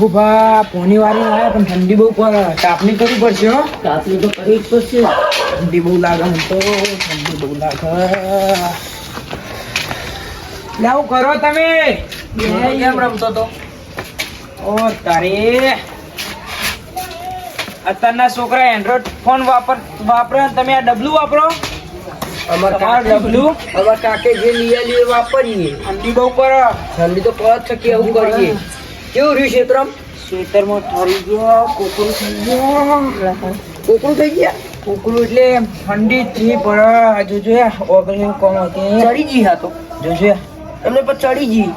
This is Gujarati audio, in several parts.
રોહુભા પોની વાળી આવ્યા પણ ઠંડી બહુ પડે તાપણી કરવી પડશે હો. તાપની તો કરવી જ પડશે. ઠંડી બહુ લાગે હું તો ઠંડી બહુ લાગે. લે આવું કરો તમે. કેમ રમતો તો. ઓ તારે. અત્યારના છોકરા એન્ડ્રોઈડ ફોન વાપર વાપરે તમે આ ડબલું વાપરો? અમાર કાકે જે લીયા લીએ વાપરીએ. ઠંડી બહુ પડે. ઠંડી તો પડે છે કે એવું કરીએ. કેવું રહ્યું ક્ષેત્રમ ક્ષેત્રમાં ઠરી ગયો કોકરું થઈ ગયો. કોકરું થઈ ગયા? કોકરું એટલે ઠંડી થી ભરા જોજો ઓગળી કોમ હતી. ચડી ગઈ હા તો. જોજો એમને પર ચડી ગઈ.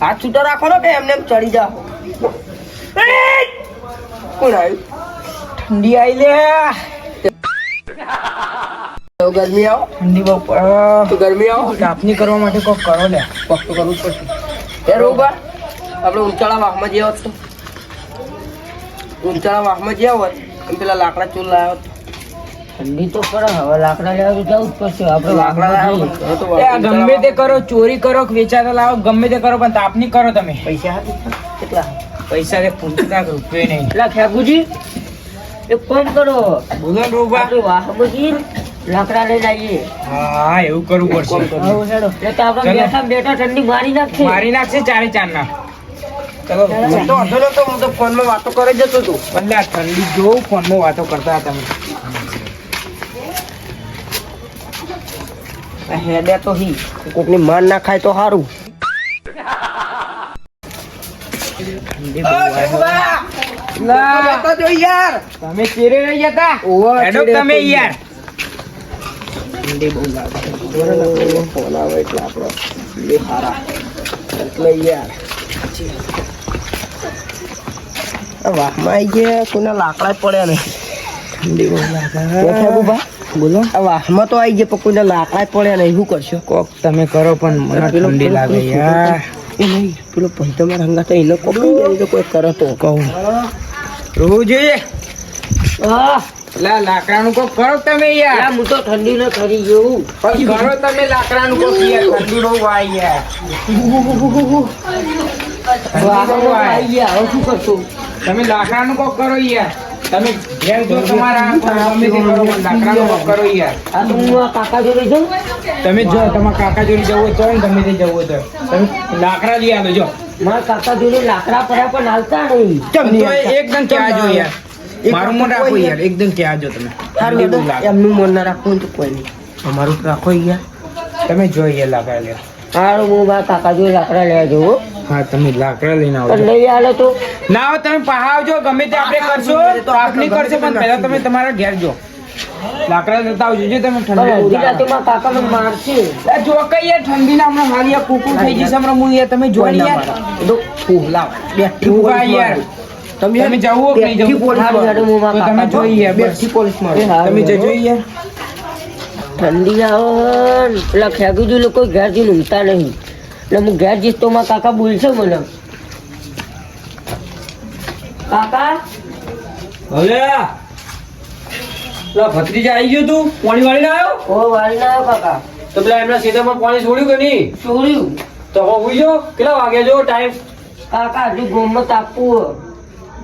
હાથ છૂટા રાખો ને કે એમને એમ ચડી જાઓ કોણ આવ્યું? ઠંડી આવી લે. ગરમી આવો. ઠંડી બહુ તો ગરમી આવો. તાપણી કરવા માટે કોક કરો લે. પગ તો કરવું જ પડશે. એ રોબા આપણે ઊંચાળા વાહમાં જ્યાં હોત તો. ઊંચાળા વાહમાં જ્યાં હોત એમ પેલા લાકડા ચૂલ લાવ્યો ઠંડી તો પડે હવે લાકડા લેવા જવું જ પડશે. આપણે લાકડા ગમે તે કરો ચોરી કરો કે વેચાતા લાવો ગમે તે કરો પણ તાપની કરો તમે. પૈસા હાથે કેટલા? પૈસા કે પૂછતા રૂપિયો નહીં. એટલા ખેગુજી એક કામ કરો. બોલો રૂપા આપણે લાકડા લઈને આવીએ. હા એવું કરવું પડશે. બેઠા બેઠા ઠંડી મારી નાખશે. મારી નાખશે ચારે ચાર ના હું તો અડધો નતો હું તો ફોનમાં વાતો કરી જતો હતો. એટલે આ ઠંડી જોઉં ફોનમાં વાતો કરતા હતા તમે. હેડે તો હી. કોકની માન ના ખાય તો સારું તમે ચીરે રહી જતા? તમે યાર. ઠંડી બહુ લાગે. ફોન આવે એટલે આપણો એટલે યાર. વાહમાં આવી ગયા કોઈના લાકડા પડ્યા નહીં. ઠંડી બોલો. આ વાહમાં તો આવી ગયા પણ કોઈના લાકડા પડ્યા નહીં. શું કરશો? કોક તમે કરો પણ મને ઠંડી લાગે યાર. પેલો હંગા તો એને કોક કોઈ કરો તો. કહું. હા. લા લાકડાનું કોક કરો તમે યાર. હું તો ઠંડી ને પણ કરો તમે લાકડાનું કોક યાર. ઠંડી બહુ વાય યાર. વાહમાં આવી ગયા. શું કરશું? તમે લાકડાનું કોક કરો યાર. તમે ઘેર જો તમારા ગમે તે કરો લાકડાનું કોક કરો યાર. આ તો હું કાકા જોડે જઉં. તમે જો તમારા કાકા જોડે જવું તો ને ગમે તે જવું તો. તમે લાકડા લઈ આવો જો. મારા કાકા જોડે લાકડા પડ્યા પણ હાલતા નહીં. તો એકદમ ક્યાં જો યાર. મારું મોઢ રાખો યાર એકદમ ક્યાં જો તમે. એમનું મન ના રાખવું તો કોઈ નહીં. અમારું રાખો યાર. તમે જોઈએ લાકડા લે હારું હું કાકા જોડે લાકડા લેવા જવું હો. હા તમે લાકડા લઈને આવો આવજો લઈ આલે તો. ના હોય તમે પહાવજો ગમે તે આપણે કરશો તો આપની કરશો પણ પહેલા તમે તમારા ઘેર જો. લાકડા લેતા આવજો જો તમે ઠંડી રાતે માં કાકા મને મારશે. જો કઈ યાર ઠંડી ના હમણાં હાલ યાર કુકુ થઈ જશે હમણાં હું યાર તમે જોઈ યાર. તો ફૂ લાવ બેઠી ઊભા યાર. તમે તમે જાવો કે નહીં જવું? મારો. હું મારા. તો તમે કાકા જોઈએ. બેઠી પોલીસ મારો. તમે. જજો યાર. ઠંડી આવો ને પેલા ખેગુજી લોકો ઘેર જઈને ઊંઘતા નહીં. એટલે હું ઘેર જઈશ તો મારા કાકા બોલશે મને. કાકા? હવે લા ભત્રીજા આવી ગયો તું? પાણી વાળી આવ્યો? ઓ વાળી આવ્યો કાકા. તો પેલા એમના સીધામાં પાણી છોડ્યું કે નહીં? છોડ્યું. તો હવે ઉઈ જાઓ. કેટલા વાગે જો ટાઈમ કાકા હજુ ગોમત આપવું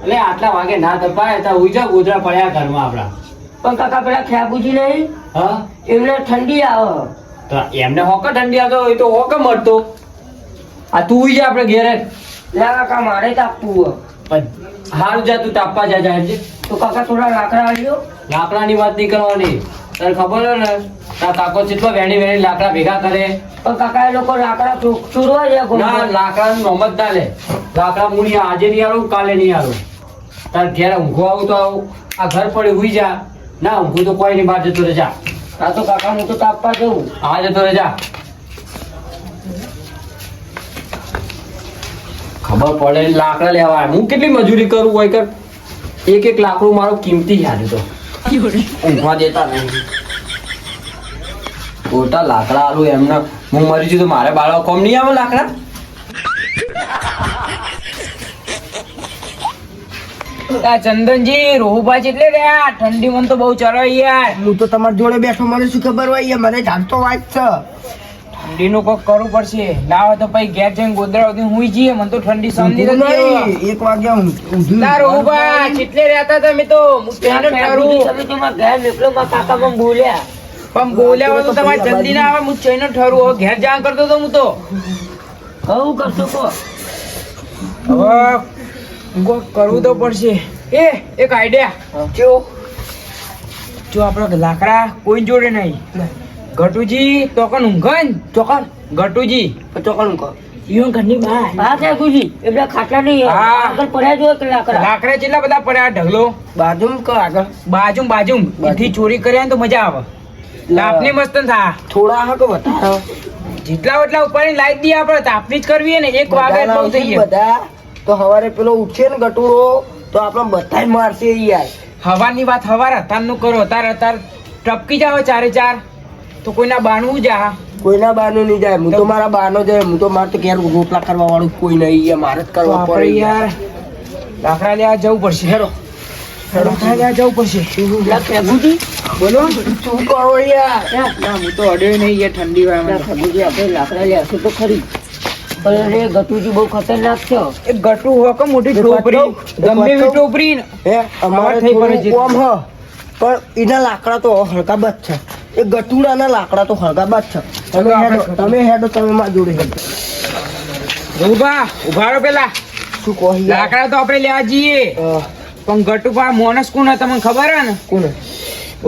એટલે આટલા વાગે ના તપાય તો ઉઈ જાવ ગોધરા પડ્યા ઘરમાં આપણા. પણ કાકા પેલા ખેગુજી નહીં? હા? એમને ઠંડી આવે. એમને હોક ઠંડી આવતો એ તો હોક મળતો. આ તું ઉઈ જા આપણે ઘેરે. લે કા મારે તાપવું પણ હાલ જા તું તાપવા જા જા છે તો કાકા થોડા લાકડા આવ્યો લાકડાની વાત નહીં કરવાની. તને ખબર હે ને તારા કાકો કેટલો વેણી વેણી લાકડા ભેગા કરે. પણ કાકા એ લોકો લાકડા ચોરવા જાય ના લાકડા લાકડાનું નોમ જ ના લે. લાકડા હું નહીં આજે નહીં આવું કાલે નહીં આવું તાર ઘેર ઊંઘો આવું તો આવું. આ ઘર પડી ઉઈ જા. ના ઊંઘું તો કોઈ નહીં બહાર જતો રજા આ તો કાકા હું તો તાપવા જવું. આ જતો રહે ખબર પડે લાકડા લેવા હું કેટલી મજૂરી કરું હોય કર. એક એક લાકડું મારો કિંમતી યાદ તો. ઊંઘવા દેતા નહીં. ખોટા લાકડા આલું એમને. હું મરી જઉં તો મારે બાળકો કોમ નહીં આવે લાકડા? આ ચંદનજી રોહુભા એટલે રહ્યા? ઠંડી મન તો બહુ ચરો યાર. હું તો તમારી જોડે બેઠો મને શું ખબર હોય? મને જાણતો વાત છે. ઠંડીનું કોક કરવું પડશે. ના હોય તો પછી ઘેર જઈને ગોદડા સુધી હુઈ જઈએ મને તો ઠંડી સમજી નથી એક વાગ્યા ઊંઘ- તાર ઊભા ચેટલે રહેતા તમે તો. હું ઠરું. તમે તો ઘેર નીકળો મારા કાકા પણ બોલ્યા. પણ બોલ્યા હોય તો તમારે જલ્દી ના આવે હું જઈને ઠરું. હવે ઘેર જા કરતો તો હું તો. કહું કરતો કો હવે કોક કરવું તો પડશે. એ એક આઈડિયા જો. જો આપણે લાકડા કોઈ જોડે નહીં. ગટુજી ચોકન કન ઊંઘન ચોકન? ગટુજી. ચોકન ઊંઘો. ઈવન ઘરની બહાર. હા ફેંકુજી એમના ખાટલા નહીં આગળ પડ્યા જો એક લાકડા? લાકડા કેટલા બધા પડ્યા? ઢગલો. બાજુ કહો આગળ. બાજુ બાજુ એથી ચોરી કર્યા ને તો મજા આવે. તાપની મસ્ત થા. થોડા હા કે વધારે? જેટલા એટલા ઉપર લાઈટ દી આપણે. તાપની જ કરવી ને એક વાગે બધા બહુ થઈ લાવશે બધા તો હવારે પેલો ઉઠશે ને ગટુડો તો આપણે બધા મારશે યાર. હવાની વાત હવાર અતારનું કરો. અતાર અતાર ટપકી જાવ ચારે ચાર. તો કોઈના બાનું જા. કોઈના બાનું નહીં જાય. હું તો મારા બાનો જાય. હું તો મારે તો ઘેર રોટલા કરવા વાળું કોઈ નહીં યાર. મારે જ કરવા પડે યાર. લાકડા લેવા જવું પડશે. હેરો લાકડા લેવા જવું પડશે. બોલો. શું કરો યાર? ના હું તો અડ્યો નહીં યાર ઠંડી વાળા ફેંકુજી આપણે લાકડા લેશું તો ખરી. પણ એ ગટુજી બહુ ખતરનાક છે. એ ગટુ કે મોટી ટોપરી? ગમે એવી ટોપરી હે અમારે થઈ પડે છે. થોડું કોમ હ. પણ એના લાકડા તો હલકા બચ છે. એ ગટુડાના લાકડા તો બચ છે. તમે હેડો તમે હેડો તમે મારા જોડે હેડો. ઊભા ઊભા રહો પેલા. શું કહો લાકડા તો આપણે લેવા જઈએ. પણ ગટુ પા મોનસ કોણ તમને ખબર હે ને? કોણ?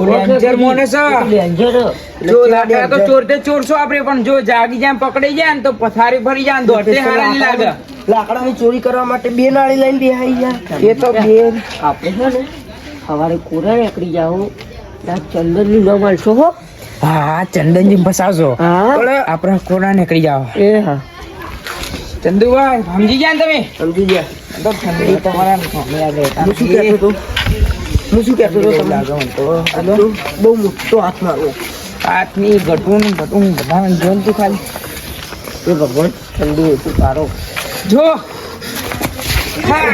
રેન્જર મોનસ. રેન્જર જો લાકડા તો ચોરતે ચોરસો આપણે પણ જો જાગી જાય પકડી જાય ને તો પથારી ફરી જાય ને દોડતે હારા ની લાગે. લાકડાની ચોરી કરવા માટે બે નાળી લઈને બેહાઈ યાર એ તો બે. આપણે છે ને સવારે કોરા નીકળી જાઓ. ના ચંદનનું નામ આલશો હો. હા ચંદનજી ફસાવશો. આપણે કોના નીકળી જાઓ? એ હા. ચંદુભાઈ સમજી ગયા ને તમે? સમજી ગયા. તો ઠંડી તમારા હું શું કહેતો હતો? હું શું કહેતો હતો તમને. બહુ મોટો હાથ મારો હાથની ઘટું ગટું બધા જોન તું ખાલી? એ ભગવાન ઠંડી હતું તારો જો. હા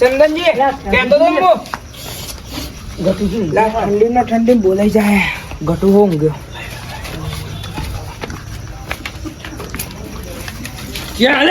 ચંદનજી કહેતો તો ને હું. લા ઠંડી માં ઠંડી બોલાઈ જાય ગટુ હો ઊંઘ્યો ક્યાં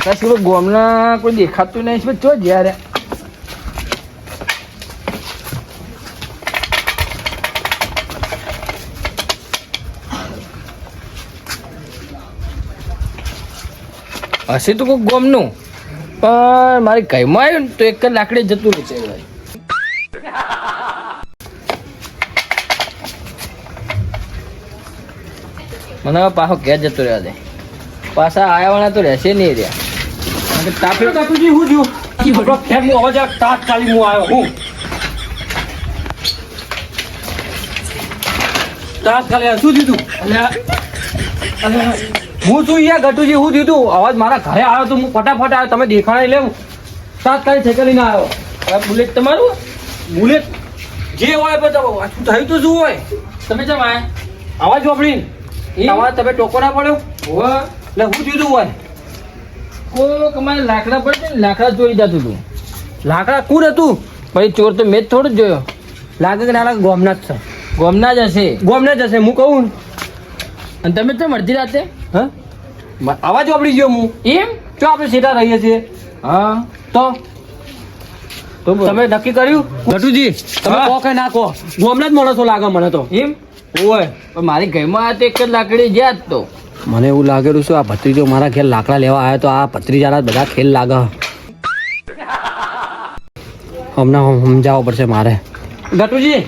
હતા શું ગોમના કોઈ દેખાતું નહીં છે ચો જ્યારે. હશે તો કોઈ ગોમનું. પણ મારી કઈમાં આવ્યું ને તો એક જ લાકડી જતું રહેશે ભાઈ મને પાછો ઘેર જતો રહેવા દે. પાછા આવ્યા વાળા તો રહેશે નહીં રહ્યા. તાપી તાપીજી હું થયું? આપણો ફેરનો અવાજ આ તાત્કાલિક હું આવ્યો હું. તાત્કાલિક શું થયું હું છું યાર ગટુજી હું દીધું અવાજ મારા ઘરે આવ્યો તો હું ફટાફટ આવ્યો તમે દેખાડે લેવું. તાત્કાલિક ના આવ્યો. બુલેટ તમારું? બુલેટ જે હોય શું થયું તો શું હોય? તમે કેમ આયા? અવાજ વાપરીને. તમારે તમે ટોકો ના પડ્યો? એટલે હું દીધું હોય? કોક અમારે લાકડા પડે ને લાકડા ચોરી જતું હતું. લાકડા કુર હતું. પછી ચોર તો મેં થોડું જ જોયો. લાગે કે નાના ગોમના જ છે. ગોમના જ હશે. ગોમના જ હશે હું કહું. અને તમે તો અડધી રાતે? હા? અવાજ વાપરી ગયો હું. એમ? જો આપણે સીધા રહીએ છીએ? હા. તો? તો તમે નક્કી કર્યું? ગટુજી તમે કહો કે ના કહો? ગોમના જ માણસો લાગે મને તો. એમ? ઓય પણ મારી ઘરમાં એક જ લાકડી જ્યાં જ તો. મને એવું લાગેલું છે આ ભત્રીજો મારા ખેલ લાકડા લેવા આવ્યા તો આ ભત્રીજાના બધા ખેલ લાગે. હમણાં સમજાવવો પડશે મારે. ગટુજી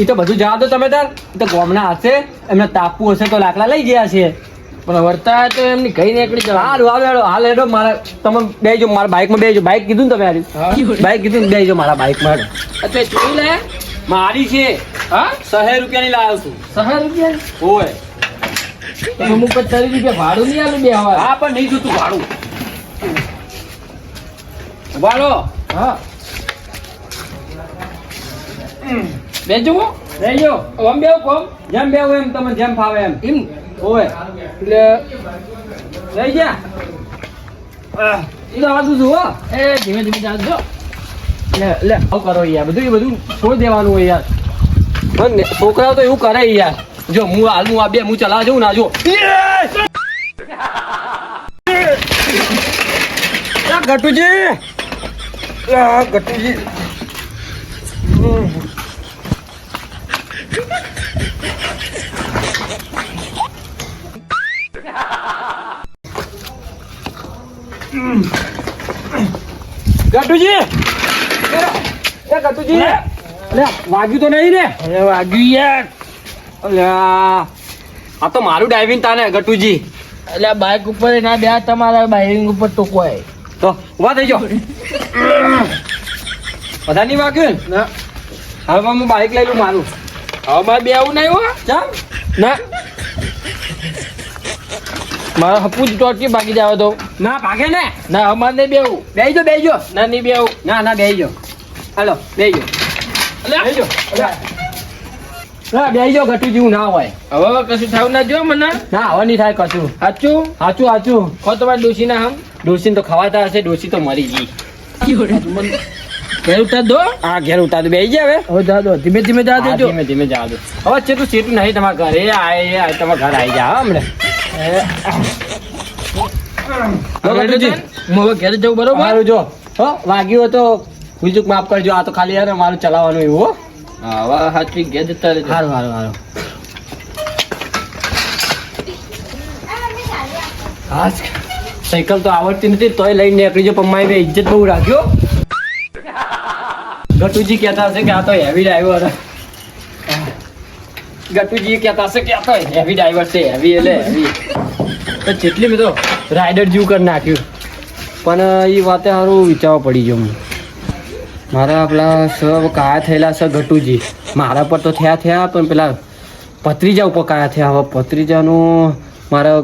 એ તો બધું જવા દો તમે તાર. તો ગોમના હશે એમને તાપવું હશે તો લાકડા લઈ ગયા છે. પણ વર્તા તો એમની કઈ નીકળી જવા. હાલ હાલ હેડો હાલ હેડો મારા તમે બેજો મારા બાઇકમાં બેજો બાઇક કીધું ને તમે હારી. બાઇક કીધું ને બેજો મારા બાઇકમાં. હેડો જોઈ લે. મારી છે. હા? સહે રૂપિયાની લાવ્યો છું. શહે રૂપિયા? ઓય. અમુક રૂપિયા ભાડું નહીં આલું બે હવા. હા પણ નહીં જોતું ભાડું. ઉભારો હા. બેજો બેજો ઓમ બેવ કોમ? જેમ બેવ એમ તમે જેમ ફાવે એમ. એમ? હોય એટલે લઈ જા એ તો આદુ જુઓ એ ધીમે ધીમે ચાલજો લે લે આવું કરો યાર. બધું એ બધું છોડી દેવાનું હોય યાર. છોકરાઓ તો એવું કરે યાર. જો હું હાલનું આ બે હું ચલા જઉં ના જો ગટુજી! ગટુજી! ગટુજી! ગટુજી વાગ્યું તો નહીં ને? વાગ્યું યાર. અલ્યા આ તો મારું ડાઇવિંગ તાને ગટુજી. એટલે બાઇક ઉપર ના બે તમારા બાઇક ઉપર ટોકવાય તો ઊભા થઈ જાઓ. બધા નહીં વાગ્યું ને. હવે હું બાઇક લઈ લઉં મારું. હવે મારે બે આવું નહીં હો. ચાલ. ના. મારા હપુ જ ટોટકી ભાગી જાવ તો? ના ભાગે ને. ના અમારે નહીં બેવું બેજો બેજો ના નહીં બેવું ના ના બેજો જો હાલો બેજો બેજો બેહી જો ના બેહી જાવ ઘટું જેવું ના હોય. હવે કશું થયું ના જો મને? ના હવે નહીં થાય કશું. સાચું? સાચું સાચું. ખો તમારે ડોસી ના હમ. ડોસી તો ખવાતા હશે ડોસી તો મરી ગઈ. ઘેર ઉતાર દો. આ ઘેર ઉતાર બેહી જાય હવે. હવે જા દો ધીમે ધીમે જા દો ધીમે ધીમે જવા દો. હવે છે તું સીટું નહીં તમારા ઘરે આય તમારા ઘર આવી જા હમણે. હવે હું હવે ઘેર જવું બરોબર? જો. વાગ્યું તો બીજું માફ કરજો આ તો ખાલી યાર મારું ચલાવવાનું એવું હો. હા હા સાયકલ તો આવડતી નથી, તોય લઈને નીકળી જો પમ્માએ બે ઇજ્જત બહુ રાખ્યો ગટુજી કહેતા હશે કે આ તો હેવી ડ્રાઈવર ગટુજી કહેતા હશે કે આ તો હેવી ડ્રાઈવર છે હેવી એટલે હેવી તો જેટલી મેં તો રાઇડર જેવું કરી નાખ્યું. પણ એ વાતે સારું વિચારવા પડી ગયો મને મારા પેલા સબ કાયા થયેલા છે ગટુજી. મારા પર તો થયા થયા, પણ પેલા પત્રીજા ઉપર કાયા થયા. હવે પત્રીજાનું મારા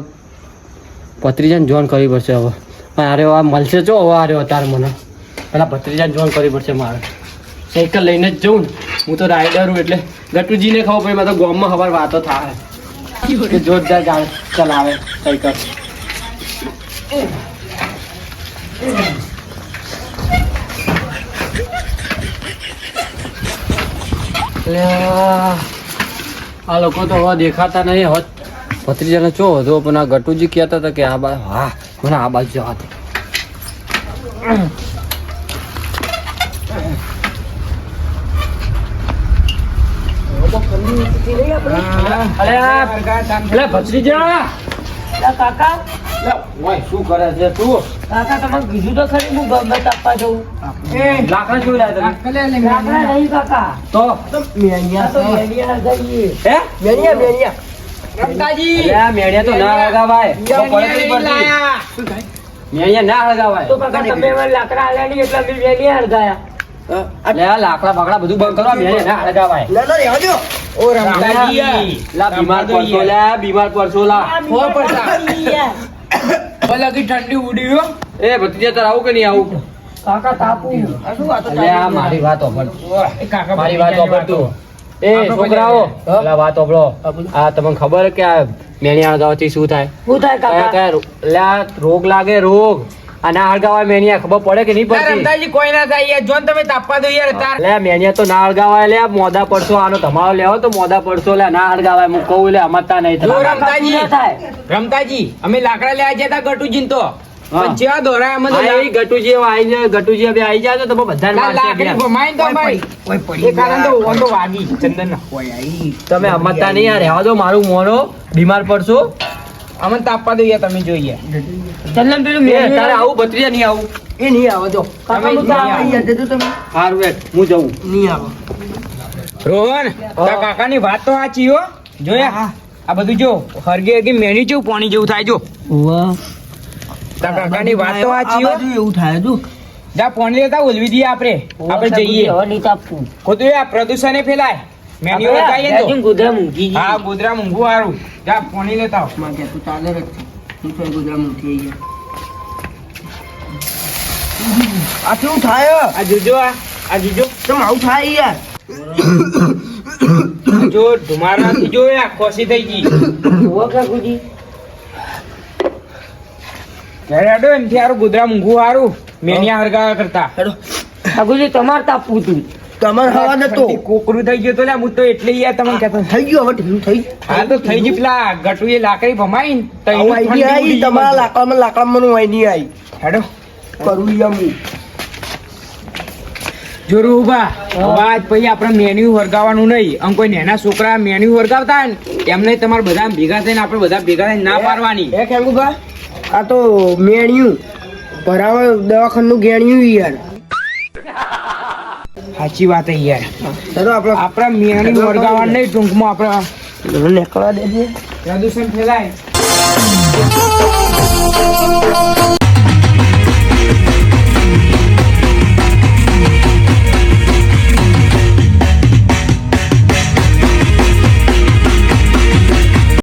પત્રીજાને જોઈન કરવી પડશે હવે. મારે આ મળશે જો, હવે અરે અત્યારે મને. પેલા ભત્રીજાને જોઈન કરવી પડશે મારે. સાયકલ લઈને જ જઉં હું તો રાઈડર હું એટલે ગટુજીને ખબર પડી મારે તો ગામમાં ખબર વાતો થાય. જોરદાર ચલાવે સાયકલ. આ લોકો તો હવે દેખાતા નહીં હોત ભત્રીજાને ચો હતો પણ આ ગટુજી કહેતા હતા કે આ બા હા મને આ બાજુ જવા દે. અરે ભત્રીજા! કાકા? શું કરે છે તું? કાકા તમે કીધું તો ખરી હું ગમે આપવા જઉં. લાકડા જોઈ રહ્યા તમે. લાકડા નહીં કાકા. તો? આ તો મેડિયા જઈએ હે? બેનિયા બેનિયા મેળિયા તો ના. મેળિયા તો કાકા તમે લાકડા આલ્યા એટલે અમે લાકડા બકડા બધું બંધ કરવા મેળિયા ના હળગાવાય ના ના રહેવા દો ઓ રમતાજી. લા બીમાર પડશો લા બીમાર પડશો લા. લગી ઠંડી ઉડી ગયો એ ભત્રીજા તાર આવું કે નહીં આવું? કાકા તાપુ. આ શું વાત અલે આ મારી વાત ઓભળ કાકા મારી વાત ઓભળ તું. એ છોકરાઓ પેલા વાત ઓભળો આ તમને ખબર કે આ મેણિયાળ ગાવથી શું થાય? શું થાય કાકા? કયા રોગ લાગે રોગ. આ ના મેનિયા ખબર પડે કે નહીં પડતી? રમતાજી કોઈ ના થાય યાર જોન તમે તાપવા દો યાર તાર. લે મેનિયા તો ના હળગાવાય લે મોદા પડશો આનો તમારો લેવો તો મોદા પડશો લે ના હળગાવાય હું કહું લે અમરતા નહીં થાય. રમતાજી અમે લાકડા લેવા જતા હતા ગટુજીન તો. અમે ગટુજી હવે જાય ગટુજી તો તમે બધાને લાકડી બે. ભમાઈને તો અમારી એ કારણ તો ઓન તો વાગી. ચંદન હોય આઈ. તમે અમરતા નહીં યાર રહેવા દો મારું મોનો બીમાર પડશો. અમને તાપવા દઈએ તમે જોઈએ. ચંદન પેલું મેં તારે આવું? ભત્રીજા નહીં આવું. એ નહીં આવે જો. હારું વેટ હું જઉં. નહીં આવે. રોહન તારા કાકાની વાત તો સાચી હો. જોયા? આ બધું જો હરગે હરગે મેણી જેવું પાણી જેવું થાય જો. કાકાની વાત તો સાચી હો. એવું થાય જો. જા પાણી લેતા ઓલવી દઈએ આપણે. આપણે જઈએ. હવે નહીં તાપવું ખોટું એ આ પ્રદૂષણે ફેલાય. ને આપણે તો. ગોધરા મૂકી જઈએ. હા ગોદરા મૂંગું હારું જા પાણી લેતા આવ. માં કે તું ચાલે રે તું તો ગુજરાત મૂકી ગયા. આ કેવું થાય? આ જોજો આ આ જોજો. તમે આવું થાય યાર? જો ધુમારાથી જો આ ખોસી થઈ ગઈ. જુઓ કાકુજી ઘરે હેડો એમથી હારું ગોદરા મૂંઘું હારું મેનિયા હરગા કરતા. કાકુજી તમારે તાપવું હતું તમારે હવા નતો કોકરું થઈ ગયું તો લ્યા હું તો એટલે યાર તમને કહેતો થઈ ગયો હવે ઢીલું થઈ. હા તો થઈ ગયું પેલા ગટુએ લાકડી ભમાઈ તો ઠંડી આવી તમારા લાકડામાં લાકડામાં હું આઈડિયા આવી હેડો. કરું એમ જોરું ઊભા. અવાજ પછી આપણે મેન્યુ વર્ગાવાનું નહીં. આમ કોઈ નાના છોકરા મેન્યુ વર્ગાવતા ને એમને તમારે બધા ભેગા થઈને આપણે બધા ભેગા થઈને ના પાડવાની. એ ખેંગુભા આ તો મેન્યુ ભરાવા દવાખાનું ગેણ્યું યાર. સાચી વાત હે યાર. ચલો આપણે આપણા મિયાની વળગાવા નહીં ટૂંકમાં આપણા નીકળવા દેજે. પ્રદૂષણ ફેલાય.